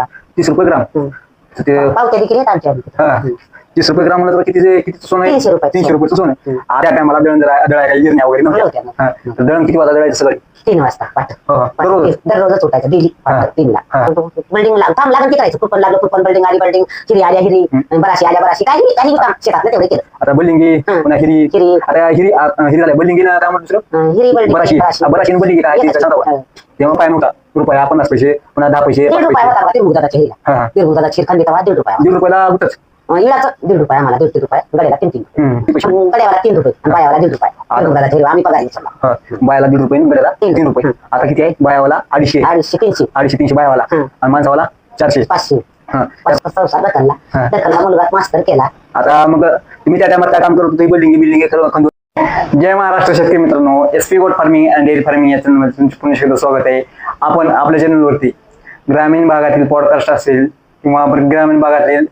तीस रुपये ग्राम. हम्म. तर ते पावत्या देखील आहेत आमच्या हा. तीस रुपये ग्राम म्हणलं तर किती किती सोनं आहे? तीनशे रुपयाचं तीनशे रुपयाचं सोनं आहे. आ, त्या टायमाला दळण दळा- दळायला गिरण्या वगैरे नव्हत्या. नव्हत्या ना. तर दळण किती वाजता दळायचं सगळं तीन वाजता पाठ हो, हो. दररोज? दररोजच उठायचं डेली हा. तीनला. हा. बिल्डिंग काम लागून की करायचं कुपन लागलं कुपन बिल्डिंग आली बिल्डिंग हिरी आल्या हिरी. बराशी आल्या बराशी. काही काही काम शेतातलं तेवढे केलं. आता बलिंगी हा. पुन्हा हिरी. हिरी. आता हिरी आ, हिरी झाल्या. बलिंगी काय म्हणतो दुसरं अं, हिरी बिल्डिंग बराशी. बराशी. आणि बलिंगी काय सांगा बा. तेव्हा काय नव्हता. रुपया पन्नास पैसे पुन्हा दहा पैसे दीड पाच रुपया पैसे. होता दीड गुजाराच्या हा, हिरीला. दीड गुजाराची खीर खाल्ली तेव्हा दीड रुपया दीड रुपयाला इळाचं दीड रुपया आम्हाला दीड रुपया गड्याला तीन तीन पैसे. गड्याला तीन रुपये आणि बायाला दीड रुपया. दीड आम्ही पगार घेतला. हा. बायाला दीड रुपये आणि तीन. रुपये. आता किती आहे? बायावाला अडीचशे. अडीचशे तीनशे. अडीचशे तीनशे बायावाला. हम्म. आणि माणसावाला चारशे. पाचशे. हा. संसार हा. मुलगा मास्तर केला. आता मग तुम्ही त्या टायमात काय काम करत होते? बिल्डिंग बिल्डिंग जय महाराष्ट्र शेतकरी मित्रांनो S P goat farming and dairy farming या चॅनलमध्ये तुमचे पुन्हा एकदा स्वागत आहे. आपण आपल्या चॅनलवरती ग्रामीण भागातील पॉडकास्ट असेल किंवा ग्रामीण भागातील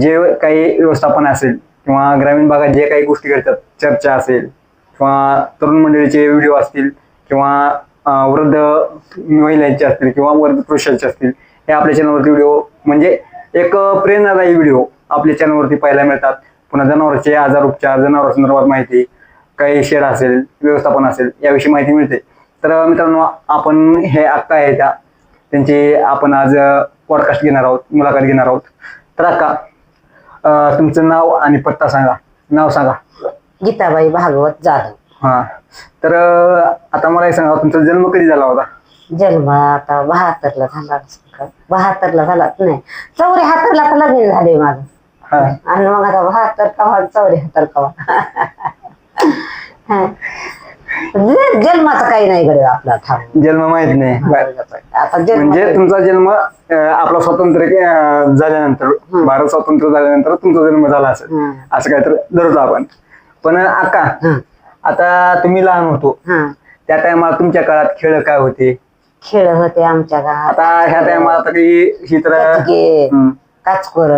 जे काही व्यवस्थापन असेल किंवा ग्रामीण भागात जे काही गोष्टी घडतात चर्चा असेल किंवा तरुण मंडळीचे व्हिडिओ असतील किंवा वृद्ध महिलांचे असतील किंवा वृद्ध पुरुषांचे असतील हे आपल्या चॅनलवरती व्हिडिओ म्हणजे एक प्रेरणादायी व्हिडिओ आपल्या चॅनलवरती पाहायला मिळतात. पुन्हा जनावरांचे आजार उपचार जनावरांसंदर्भात माहिती काही शेड असेल व्यवस्थापन असेल याविषयी माहिती मिळते. तर मित्रांनो आपण हे अक्का आहे त्या. त्यांची आपण आज पॉडकास्ट घेणार आहोत मुलाखत घेणार आहोत. तर अक्का तुमचं नाव आणि पत्ता सांगा. नाव सांगा. गीताबाई भागवत जाधव. हा. तर आता मला सांगा तुमचा जन्म कधी झाला होता? जन्म आता बहात्तरला झाला? बहात्तरला झाला नाही चौऱ्याहत्तरला तर लग्न झाले माझं. आणि मग आता बहात्तर कवा चौऱ्याहत्तर कवा? जन्माचं काही नाही गडे आपला थांब. जन्म माहीत नाही. बर. आता जन्म म्हणजे तुमचा जन्म अं, आपला स्वातंत्र्य अं, झाल्यानंतर भारत स्वतंत्र झाल्यानंतर तुमचा जन्म झाला असेल. हम्म. असं काय तर धरतो आपण. पण अक्का हं, आता तुम्ही लहान होतो. हं. त्या टायमाला तुमच्या काळात खेळ काय होते? खेळ होते आमच्या गावात आता ह्या टायमाला आता काही ही तर. काचकोर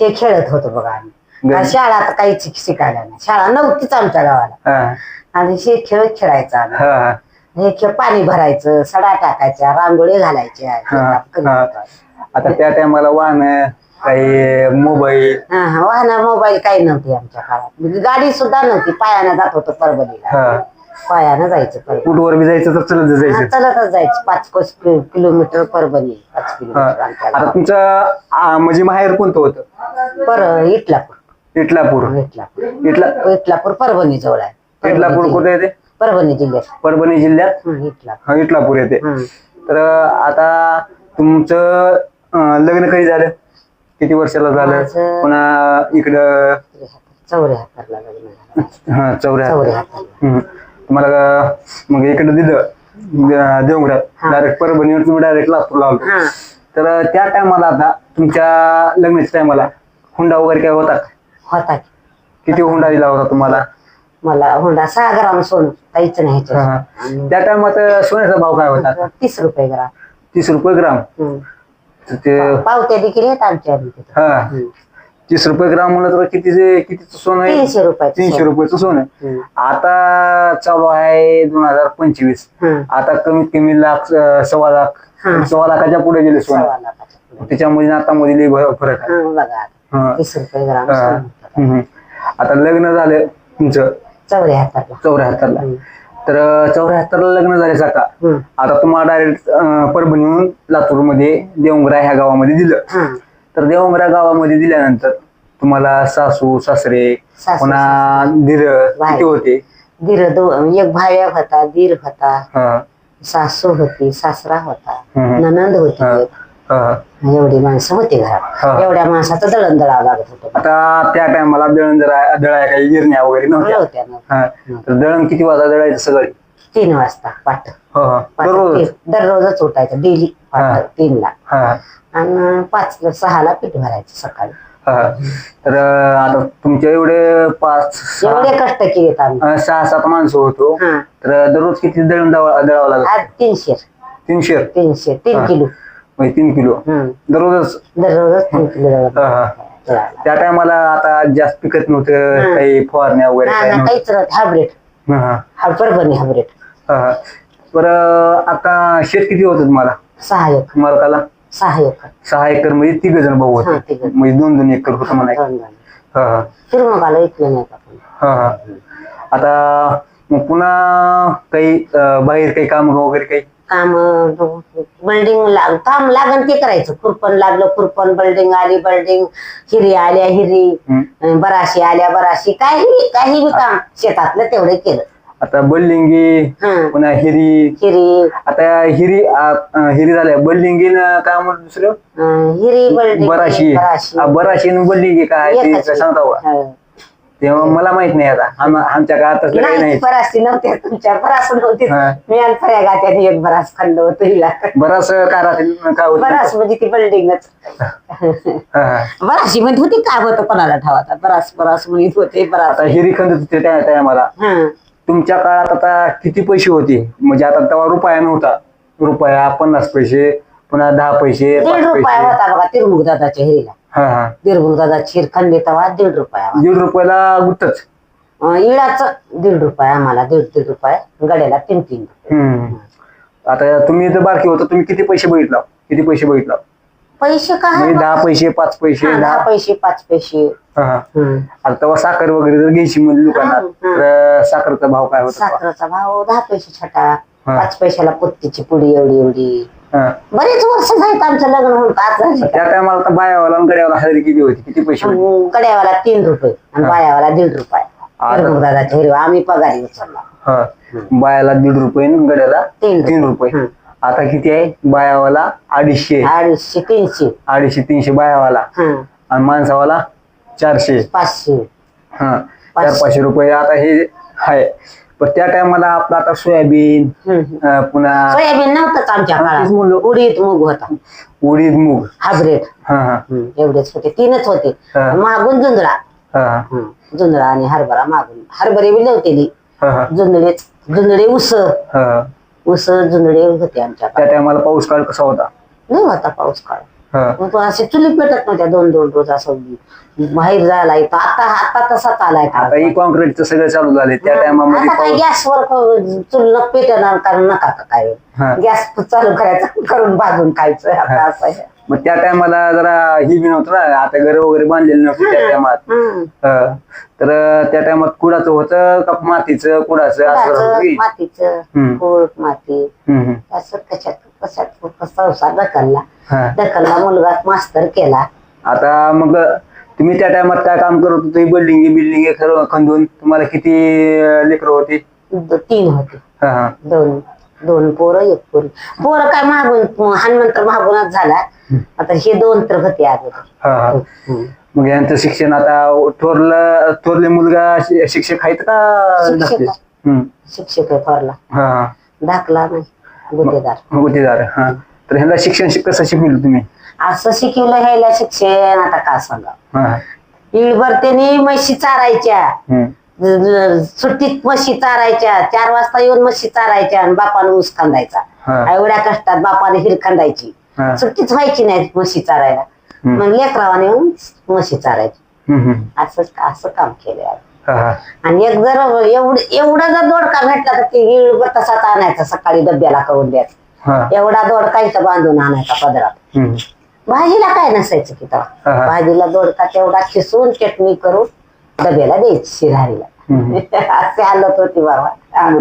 हे खेळत होतो बघा आम्ही. शाळा तर काहीच शिकायला नाही. शाळा नव्हतीच आमच्या गावाला. हा, आणि हे खेळ खेळायचा आम्ही. हा, हा. हे खेळ पाणी भरायचं सडा टाकायच्या रांगोळी घालायच्या हा, करीत हा. होतो. आता त्या टायमाला वाहन काही मोबाईल. हा, हा. वाहन मोबाईल काही नव्हती आमच्या काळात. म्हणजे गाडी सुद्धा नव्हती. पायानं जात होतो परभणीला हा. पायानं जायचं परभणी कुठवर बी जायचं तर चलत हा, जायचं. चलतच जायचं. पाच कि- किलोमीटर परभणी पाच हा. किलोमीटर आमच्या आता गावात. तुमचं आ, म्हणजे माहेर कोणतं होतं? पर इटलापूर. इटलापूर. इटलापूर. इटला इटलापूर परभणी जवळ आहे. इटलापूर. कुठे येते? परभणी जिल्ह्यात. परभणी जिल्ह्यात? हं, इटलापूर. हा इटलापूर येते. हं. तर आता तुमचं अं, लग्न कधी झालं? किती वर्षाला झालं? माझं- पुन्हा इकडं चौऱ्याहत्तरला लग्न झालं. हा हम्म. तुम्हाला मग इकडे दिलं. हा. डायरेक्ट परभणीवर तुम्ही डायरेक्ट लातूरला आलो. हा. तर त्या टायमाला आता तुमच्या लग्नाच्या टायमाला हुंडा वगैरे काय होता का? होता की. किती हुंडा दिला होता तुम्हाला मला होंडा सहा ग्राम सोनं काहीच नाही ह्याच्यात. हा. त्या टायमात सोन्याचा भाव काय होता तीस रुपये ग्राम तीस रुपये ग्राम. तर ते पावत्या देखील आहेत आमच्या तिथं. हा. तीस रुपये ग्राम म्हणलं तर किती कितीचं सोनं आहे तीनशे रुपयाचं तीनशे सोनं. रुपयाचं सोनं हं. आता चालू आहे दोन हजार पंचवीस. आता कमीत कमी लाख अं, सव्वा लाख हं. सव्वा लाखाच्या पुढे गेले सोनं सव्वा. त्याच्यामध्ये आणि आता मध्ये लई फरक आहे हं, बघा आता. हं. तीस रुपये ग्राम हा. सोनं. हम्म. आता लग्न झालं तुमचं चौऱ्याहत्तरला चौऱ्याहत्तरला. तर चौऱ्याहत्तरला लग्न झाले का हं. आता तुम्हाला डायरेक्ट परभणीहून लातूरमध्ये देवंगरा ह्या गावामध्ये दिलं हं. तर देवंगरा गावामध्ये दिल्यानंतर तुम्हाला सासू सासरे सासू, पुन्हा धीर भाई. किती होते दीर दो एक भाया होता दीर होता हा, सासू होती सासरा होता. ननंद होती हा, एक. एवढी माणसं होती. घरात. एवढ्या माणसाचं दळण दळावं लागत होतं. आता त्या टायमाला दळण दळा दळाय काही गिरण्या वगैरे नव्हत्या. नव्हत्या ना. हा. तर दळण किती वाजता दळायचं सगळं तीन वाजता पाठ. हो, हो. दररोज? दररोजच उठायचं डेली. तीनला. हा, आणि पाच सहाला पीठ भरायचं सकाळी. हा. तर अं, आता तुमच्या एवढे पाच सहा एवढे कष्ट केलेत आम्ही. अं, सहा सात माणसं होतो. हा. तर दररोज किती दळण दळा- दळावं लागत? आज तीनशे. तीनशे? तीनशे तीन. किलो. म्हणजे तीन किलो. दररोजच. दररोजच तीन किलो हा, हा. त्या टायमाला आता जास्त पिकत नव्हतं. काही फवारण्या वगैरे काही काहीच हायब्रिड हा, हा. हा. परभणी हायब्रिड हा, हा. बरं आता शेत किती होतं तुम्हाला? सहा एक मालकाला? सहा एकर. सहा एकरमध्ये तिघ जण भाऊ हा, होते तिघं. म्हणजे दोन दोन एकर होतं दोन दोन. हा हा. नाही का. हा हा. आता मग पुन्हा काही अं, बाहेर काही काम वगैरे काही काम बिल्डिंग लाग काम लागन ते करायचं. खुरपण लागलं खुरपण बिल्डिंग आली बिल्डिंग हिरी आल्या हिरी बराशी आल्या बराशी काही काही बी काम शेतातलं तेवढं केलं. आता बल्लिंगी हं. पुन्हा हिरी. हिरी. आता हिरी आ- हिरी झाल्या. बल्लिंगीन काय म्हणतो दुसरं? अं, हिरी बिल्डिंग बराशी. बराशी. बराशी आणि बल्लिंगी काय? ते एकच सांगता का? हं. तेव्हा मला माहीत नाही आता. आम- आमच्या काळात तसलं काही नाही नाही. नव्हत्या तुमच्या बरास नव्हती. हा. मी आणि फळ्या गात्यात एक बरास खाल्लं होतं हिला. बराच काय होत? बरास म्हणजे ती बिल्डिंगच बराशी मध्ये होती काय होतं कोणाला ठावाता बरास बरास म्हणत होते बरास आता हिरी खंद होते त्या मला हं. तुमच्या काळात आता किती पैसे होते? म्हणजे आता तेव्हा रुपया नव्हता. रुपया पन्नास पैसे पुन्हा दहा पैसे दीड पाच रुपया पैसे. होता बघा तिरमुग दादाच्या हिरीला. हा हा तिरमुग दादा खीर खाल्ली तेव्हा दीड रुपया दीड रुपयाला गुत्तच इळाच दीड रुपया आम्हाला दीड दीड रुपया गड्याला तीन तीन हम्म आता तुम्ही जर बारकी होता तुम्ही किती पैसे बघितला किती पैसे बघितला पैसे काय म्हणजे दहा पैसे पाच पैसे हा, दहा दहा पैसे पाच पैसे हा, हा. हं. आता तेव्हा साखर वगैरे जर घ्यायची म्हणजे दुकानात हा, हा. तर साखरचा भाव काय होता तेव्हा? साखरेचा भाव दहा पैसे छटा हा. पाच पैशाला पोत्तीची पुडी एवढी एवढी. बरेच वर्ष झालीत आमचं लग्न होऊन पाच झाली. त्या टायमाला बायावाला आणि गड्यावाला हजेरी किती होती किती पैसे होते? अं, गड्यावाला तीन रुपये आणि. बायावाला दीड रुपये. आता- दादाच्या आम्ही पगारी उचलला. हा. बायाला दीड रुपये आणि गड्याला तीन तीन रुपये. आता किती आहे? बायावाला अडीचशे. अडीचशे तीनशे. अडीचशे तीनशे बायावाला. हं. आणि माणसावाला चारशे. पाचशे. हा. चार पाचशे. पाचशे रुपये आता हे आहे. पण त्या टायमाला आपलं आता सोयाबीन. अं, पुन्हा सोयाबीन नव्हतंच आमच्या हा, तेच काळात म्हणलं. उडीद मूग होता. उडीद मूग. हायब्रिड हा हा. एवढेच होते. तीनच होते. हा. मागून जुंजळा हा हा. हं. जुंजळा आणि हरभरा मागून. हरभरे बी नव्हते हा हा. जुंजळे उस हा. उस जुंजळे होते आमच्या त्या टायमाला पाऊस काळ कसा होता? नाही होता पाऊस काळ. मग असे चुली पेटत नव्हत्या दोन दोन रोज असं बाहेर जायला येतं आता आता तसाच आलाय आता काळ. ही कॉन्क्रीटचं सगळं चालू झाले त्या आता टायमामध्ये काय गॅसवर चुल पेटणार कारण नका का काय. गॅस चालू करायचं करून भाजून खायचं. आता असं आहे. मग त्या टायमाला जरा ही बी नव्हतं ना आता घर वगैरे बांधलेली नव्हती त्या टायमात. तर त्या टायमात कुडाचं होतं का मातीचं? कुडाचं असं की? मातीचं माती. असं कशात कशात संसार ढकलला. हा. ढकलला मुलगा मास्तर केला. आता मग तुम्ही त्या टायमात काय काम करत होते? बिल्डिंग बिल्डिंग खंदून तुम्हाला किती लेकर होते? द- तीन होते. हा हा. दोन दोन पोरं एक पोरी पोरं काय मागून हनुमंत मागूनच झाला. आता हे दोन तर होते अगोदर. हा हा. हम्म. मग यांचं शिक्षण आता थोरलं थोरले मुलगा शि- शिक्षक आहेत का शिक्षक? आहे. हम्म. शिक्षक आहे थोरला. हा हा. दाखला नाही. गुन्हेगार. गुत्तेदार हा. तर ह्यांना शिक्षण शिक- कसं शिकवलं तुम्ही असं शिकवलं ह्याला शिक्षण आता का सांगा हा इळभर त्यांनी म्हशी चारायच्या हम्म. ज- ज- सुट्टीत म्हशी चारायच्या चार वाजता येऊन म्हशी चारायच्या आणि बापानं ऊस खांदायचा हा. एवढ्या कष्टात बापाने हिर खांदायची हा. सुट्टीच व्हायची नाही म्हशी चारायला हम्म. मग लेकरावाने येऊन म्हशी चारायची हम्म, हम्म. असं असं काम. हा हा आणि एक जर एवढं एवढं जर दोडका भेटला तर ती इळभर तसाच आणायचा सकाळी डब्याला करून द्यायचा एवढा दोडका इथं बांधून आणायचा पदरात. भाजीला काय नसायचं की तेव्हा. भाजीला दोडका तेवढा खिसून चटणी करून डब्याला द्यायची शिरारीला हम्म. असे हालत होती बाबा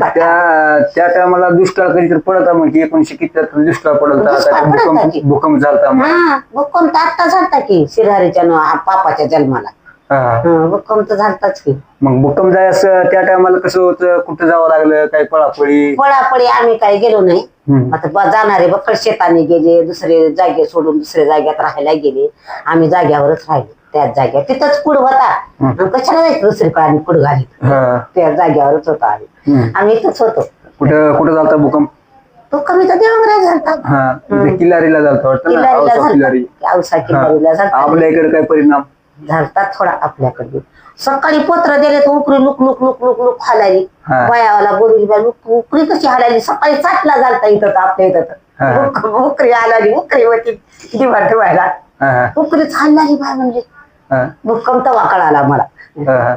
त्या त्या टायमाला दुष्काळ कधीतरी पडत की एकोणीशे किती दुष्काळ पडत आता भूकंप की. भूकंप झालता मग. भूकंप तर आत्ता झालता की शिरारीच्या पापाच्या जन्माला भूकंप तर झालताच की मग भूकंप जायस त्या टायमाला कसं होतं कुठं जावं लागलं काही पळापळी पळापळी आम्ही काही गेलो नाही. आता ब- जाणारे बकड शेताने गेले दुसरे जागे सोडून दुसऱ्या जाग्यात राहायला गेले. आम्ही जाग्यावरच राहिलो त्याच जाग्यावर. तिथंच कुड होता. आणि कशाला जायचं दुसरीकडे? आम्ही कुड घालीत. हा. त्या जाग्यावरच होतो आम्ही. आम्ही इथंच होतो. कुठं कुठं झालता भूकंप? तो कमी तर देवंगरा झालता हा किल्लारीला झालता ना? किल्लारीला झालता. औसा. किल्लारीला झालता. आपल्या इकडे काय परिणाम? झालता थोडा आपल्याकडे. सकाळी पत्र दिले तर उकरी लुक लुक लुक लुक लुक हालायली. हा. बायावाला बाई लुक उकरी कशी हालायली? सकाळी सातला झालता इथं तर आपल्या इथं हा. तर उक- उकरी हालाली उकरी होती. दिवा ठेवायला हा, उकरीच हालणारी बाय म्हणजे. हा, भूकंप तेव्हा कळाला मला. हा, हा.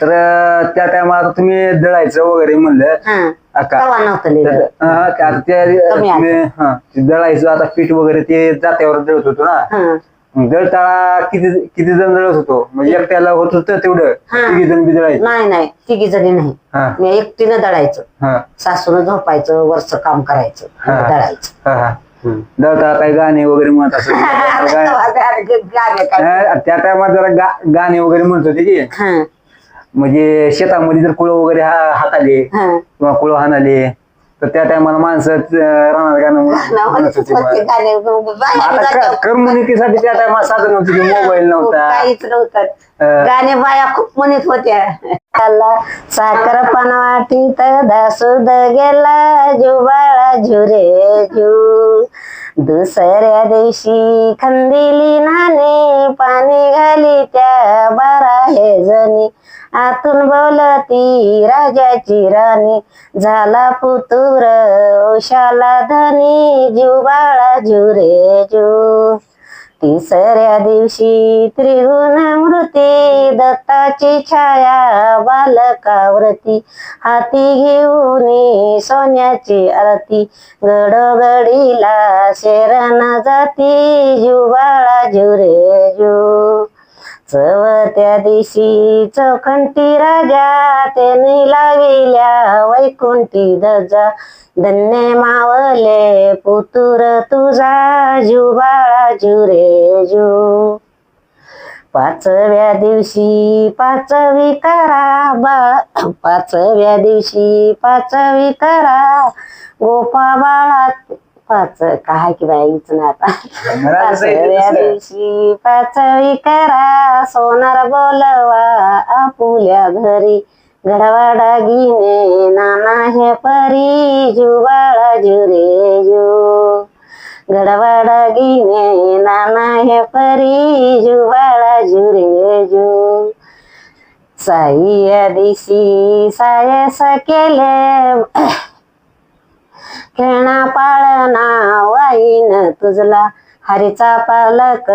तर अं, त्या टायमाला तुम्ही दळायचं वगैरे म्हणलं. हा. तवा नव्हतं तर, ते आता ते कमी आलं. तुम्ही, हा, ते दळायचं आता पीठ वगैरे ते जात्यावर दळत होतो ना. हा. मग दळताळा किती किती जण दळत होतो? म्हणजे एकट्याला होत होतं तेवढं. हा. किती जण बी दळायचं नाही नाही. तिघी जणी नाही. हा. मी एकटीनं दळायचं हा. सासून झोपायचं वरच काम करायचं हा. दळायचं हा हा. दळताळा काही गाणे वगैरे म्हणत असत? गाणे काय त्या टायमात जरा गा- गाणे वगैरे म्हणत होते की. हा. म्हणजे शेतामध्ये जर कुळं वगैरे हा- हाताले हा. किंवा कुळं हाणाले तर त्या टायमाला माणसं रानात गाणं म्हणत होती गाणे आता गाणे क- करमणुकीसाठी त्या टायमात साधन होती की मोबाईल नव्हता. काहीच नव्हतं. अं, गाणे बाया खूप म्हणत होत्या. साखर पण वाटीत दासूद गेला जुबाळा झुरे झू. दुसऱ्या दिवशी खंदिली नाने पाणी घाली त्या बारा हे जणी. आतून बोलती राजाची राणी. झाला पुतुर उशाला धनी जुबाळा झुरे जू तिसऱ्या दिवशी त्रिगुण मृती दत्ताची छाया बालकावरती हाती घेऊन सोन्याची आरती. गडोगडीला शेरण जाती जुबाळा जुरे जू चवत्या दिवशी चौखंटी राजा त्याने लाविल्या वैकुंठी दजा धन्य मावले पुतुर तुझा जुबाळा जुरे जू. पाचव्या दिवशी पाचवी करा बाळा पाचव्या दिवशी पाचवी करा. गोपा बाळा पाच काय की बाईच ना आता. पाचव्या दिवशी पाचवी करा सोनार बोलवा आपुल्या घरी. गडवाडा गिने नाना हे परी जुबाळा जुरे जू. गडवाडा गिने नाना हे परी जुबाळा जुरे जू. साई या दिशी सायस केले खेळणा पाळणा वाईन तुझला. हरीचा पालक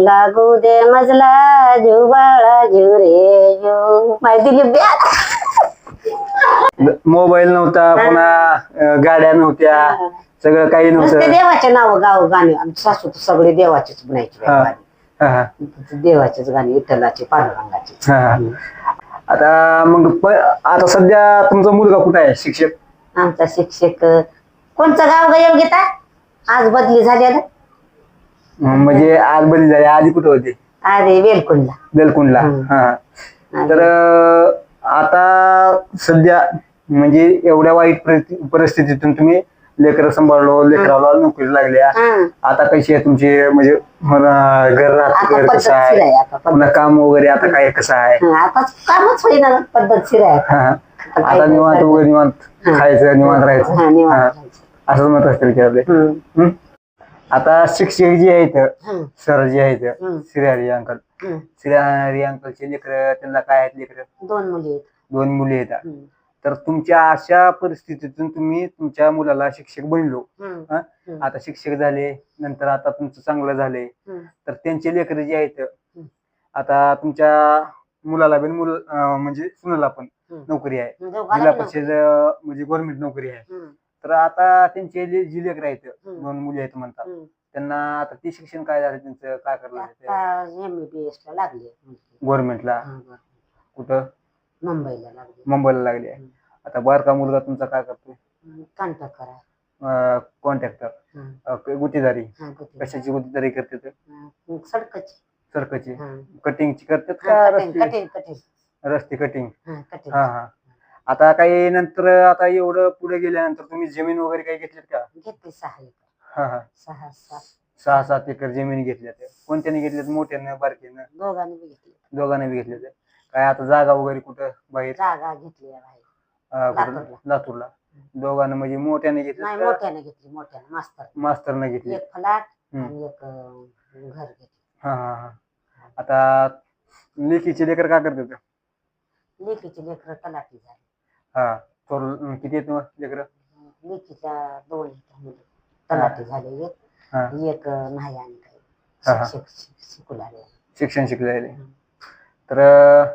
लागू दे मजला जुबाळा जुरे जू माहिती दिली ब्यात मोबाईल नव्हता पुन्हा अं, गाड्या नव्हत्या सगळं काही नुसते नव्हतं. देवाचे नाव गाव गाणे. आमची सासू तर सगळे देवाचेच म्हणायचे हा. गाणे. हा, हा, देवाचेच गाणे विठ्ठलाचे पांडुरंगाचे. हा, हा. आता मग प- आता सध्या तुमचा मुलगा कुठे आहे शिक्षक? आमचा शिक्षक कोणचं गाव ग योगिता आज बदली झाली ना म्हणजे आज बरी झाली आधी कुठे होते अरे वेलकुंडला बेलकुंडला हम्म. हा तर अं, आता सध्या म्हणजे एवढ्या वाईट परिस्थिती- परिस्थितीतून तुम्ही लेकर सांभाळलो लेकराला नोकरी लागल्या हा. आता कशी आहे तुमची म्हणजे मला घर राहत आता घर कसं पद्धतशीर आहे आहे आता पुन्हा काम वगैरे आता काय कसं आहे हा, आता कामच होईना पद्धतशीर आहे हा. आता निवांत? वगैरे निवांत. खायचं निवांत हा, हा. राहायचं. असंच मत असतं की आपले हम्म. आता शिक्षक जे आहेत हम्म. सर जे आहेत हम्म. श्रीहरी अंकल हम्म. श्रीहरी अंकलचे लेकर त्यांना काय आहेत लेकर दोन मुली आहेत दोन मुली आहेत हम्म. तर तुमच्या अशा परिस्थितीतून तुम्ही तुमच्या मुलाला शिक्षक बनलो? हम्म. आता शिक्षक झाले नंतर आता तुमचं चांगलं झाले हम्म. तर त्यांचे लेकर जे आहेत आता तुमच्या मुलाला पण मुल अं, म्हणजे सुनाला पण हम्म. नोकरी आहे दोघाला जिल्हा पण परिषद अं, म्हणजे गव्हर्नमेंट नोकरी आहे हम्म. तर आता त्यांचे जे जी लेकर आहेत हम्म. दोन मुली आहेत म्हणतात हम्म. त्यांना आता ते शिक्षण काय झालं त्यांचं काय करणार आता एमबीबीएस ला लागली गव्हर्नमेंटला हा, बरं. कुठं? मुंबईला लागली. मुंबईला लागली. आहे आता बारका मुलगा तुमचा काय करतोय? करा कॉन्ट्रॅक्टर हा, गुत्तेदारी. हा, कुठे? कशाची गुत्तेदारी करते ते? हा, सडकची. सरकची हा. कटिंगची करतात हा, का रस्ते? कठीण रस्ते कटिंग हा, हा हा. आता काही नंतर आता एवढं पुढे गेल्यानंतर तुम्ही जमीन वगैरे काही घेतलीत का? घेतली सहा एकर. हा हा. सहा सात. सहा सात एकर जमीन घेतल्यात कोणत्याने घेतल्यात मोठ्यानं बारक्यानं? दोघांनी बी घेतली. दोघांना बी घेतल्यात काय आता जागा वगैरे कुठं बाहेर? जागा घेतली आहे बाहेर. अं, कुठं? लातूरला. लातूरला. दोघांना म्हणजे मोठ्याने नाही घेतल्यात का? मोठ्याने घेतली मोठ्याने. मास्तर. मास्तरनं घेतली. एक फ्लॅट हम्म. आणि एक अं, घर घेतलं. हा हा. हा. आता लेकीचे लेकर काय करतात? लेकीची लेकर तलाठी झाली. हा थोर अं, किती आहेत लेकर? लेकीच्या दोन मुली. तलाठी झाले एक हा. एक अं, नाही आणि हा, हा. काही शिक्षक शिक- शिकू लागले. शिक्षण शिकलेले. तर अं,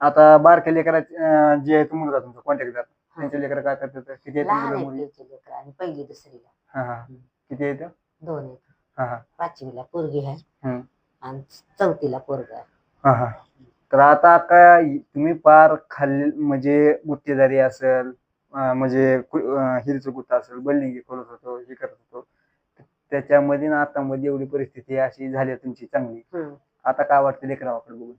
आता बारक्या लेकराचे अं, जे आहे मुलगा तुमचा कॉन्टॅक्टदार त्यांचे लेकर काय करतात? किती आहेत लहान मुलं आहेत मुली? त्याचे लेकरं आणि पहिली दुसरीला. हा हा. किती आहेत? दोन आहेत. हा हा. पाचवीला पोरगी आहे. हम्म. आणि चौथीला पोरगा आहे. हा हा. तर आता काय तुम्ही पार खाल्ली म्हणजे गुत्तेदारी असेल म्हणजे हिरचं गुत्ता असेल बिल्डिंग करत होतो हे करत होतो त्याच्यामध्ये ना आता मध्ये एवढी परिस्थिती अशी झाली तुमची चांगली. आता काय वाटतं लेकरावाकडे बघून?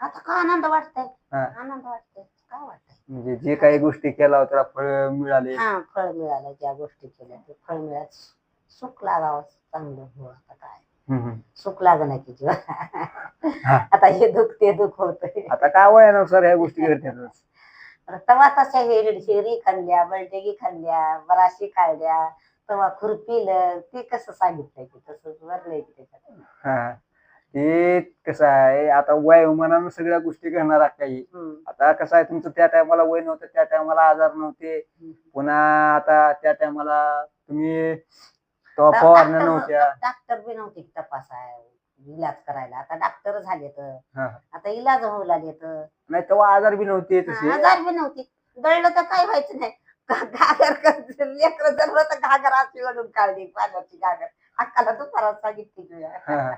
आता का आनंद वाटतंय? हा. आनंद वाटतंय. काय वाटतंय? म्हणजे जे काही गोष्टी केला होत्या फळ मिळाले. हा फळ मिळालं ज्या गोष्टी केल्या ते फळ मिळालं सुख लागावं चांगलं. हो आता काय. सुख लागणार की जीवा. हा. आता हे दुःख ते दुःख होतंय. आता काय वयानुसार ह्या गोष्टी घडतात तेव्हा तशा हेरी शेरी खाल्ल्या बलटेगी खाल्ल्या बराशी खाल्ल्या तेव्हा खुरपिलं ते कसं सांगितलंय की तसं वरलंय की त्याच्यात? हा. ते कसं आहे आता वयोमानानं सगळ्या गोष्टी घडणार काही. आता कसं आहे तुमचं त्या टायमाला वय नव्हतं त्या टायमाला आजार नव्हते. पुन्हा आता त्या टायमाला तुम्ही तेव्हा फवारण्या नव्हत्या. डॉक्टर बी नव्हते तपासाय इलाज करायला. आता डॉक्टर झाले तर. हा. आता इलाज होऊ लागले तर. नाही तेव्हा आजार बी नव्हते तसे. आजार बी नव्हते. दळलं तर काय व्हायचं नाही. घा- घागर लेकर तर घागर अशी ओढून काढली. पाण्याची घागर. अक्काला तू परत सांगितली तुझ्या हा,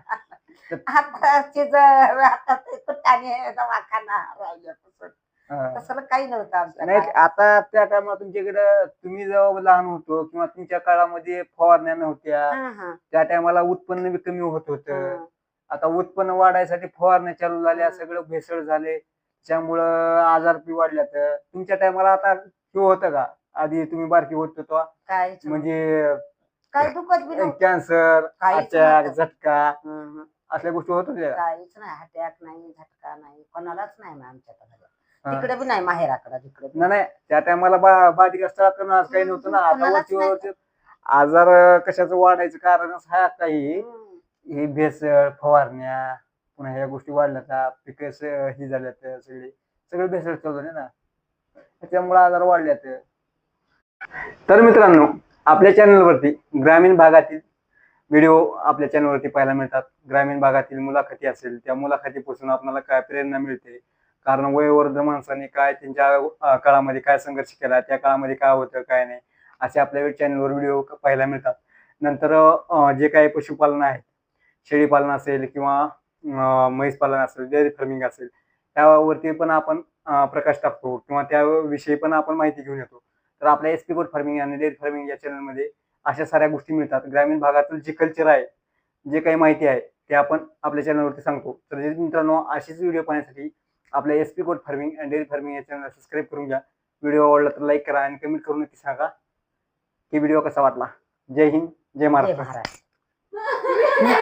जर आता ते कुट्टाने दवाखाना राहिल्यापासून. तसं काही नव्हतं नाही आता त्या टायमाला तुमच्याकडे तुम्ही जेव्हा लहान होतो किंवा तुमच्या काळामध्ये फवारण्या नव्हत्या हा, हा, त्या टायमाला उत्पन्न बी कमी होत होतं हा. आता उत्पन्न वाढायसाठी फवारण्या चालू झाल्या हम्म. सगळं भेसळ झाले त्यामुळं आजार बी वाढल्यात तुमच्या टायमाला आता हे होतं का आधी तुम्ही बारकी होत होतो नव्हतं. म्हणजे काही दुखत बी नव्हतं कॅन्सर काहीच अटॅक नव्हतं. झटका. असल्या गोष्टी होत होत्या? काहीच नाही अटॅक नाही झटका नाही कोणालाच नाही ना आमच्या. तिकडे बी नाही माहेराकडे तिकडे बी. नाही नाही त्या टायमाला बा बारीक असताना असं काही नव्हतं ना आता कोणालाच वरची नाही. वरची आजार कशाचं वाढायचं कारण हा काही हम्म. हे भेसळ फवारण्या पुन्हा ह्या गोष्टी वाढल्या का पिकं ही झाल्यात सगळे सगळे भेसळ चालू झाले ना त्याच्यामुळे आजार वाढल्यात तर मित्रांनो आपल्या चॅनलवरती ग्रामीण भागातील व्हिडिओ आपल्या चॅनलवरती पाहायला मिळतात ग्रामीण भागातील मुलाखती असेल त्या मुलाखतीपासून आपल्याला काय प्रेरणा मिळते कारण वयोवृद्ध माणसाने काय त्यांच्या काळामध्ये काय संघर्ष केला त्या काळामध्ये काय होतं काय नाही असे आपल्या चॅनलवर व्हिडिओ पाहायला मिळतात. नंतर जे काही पशुपालन आहे शेळीपालन असेल किंवा म्हैसपालन म्हैस पालन असेल डेअरी फार्मिंग असेल त्यावरती पण आपण प्रकाश टाकतो किंवा त्याविषयी पण आपण माहिती घेऊन येतो. तर आपल्या एस पी गोट फार्मिंग आणि डेअरी फार्मिंग या चॅनलमध्ये अशा साऱ्या गोष्टी मिळतात. ग्रामीण भागातील जे कल्चर आहे जे काही माहिती आहे ते आपण आपल्या चॅनलवरती सांगतो. तर मित्रांनो अशीच व्हिडिओ पाहण्यासाठी आपल्या S P goat farming and dairy farming या चॅनलला सबस्क्राईब करून घ्या. व्हिडिओ आवडला तर लाईक करा आणि कमेंट करून नक्की सांगा की व्हिडिओ कसा वाटला. जय हिंद जय जय महाराष्ट्र महाराष्ट्र.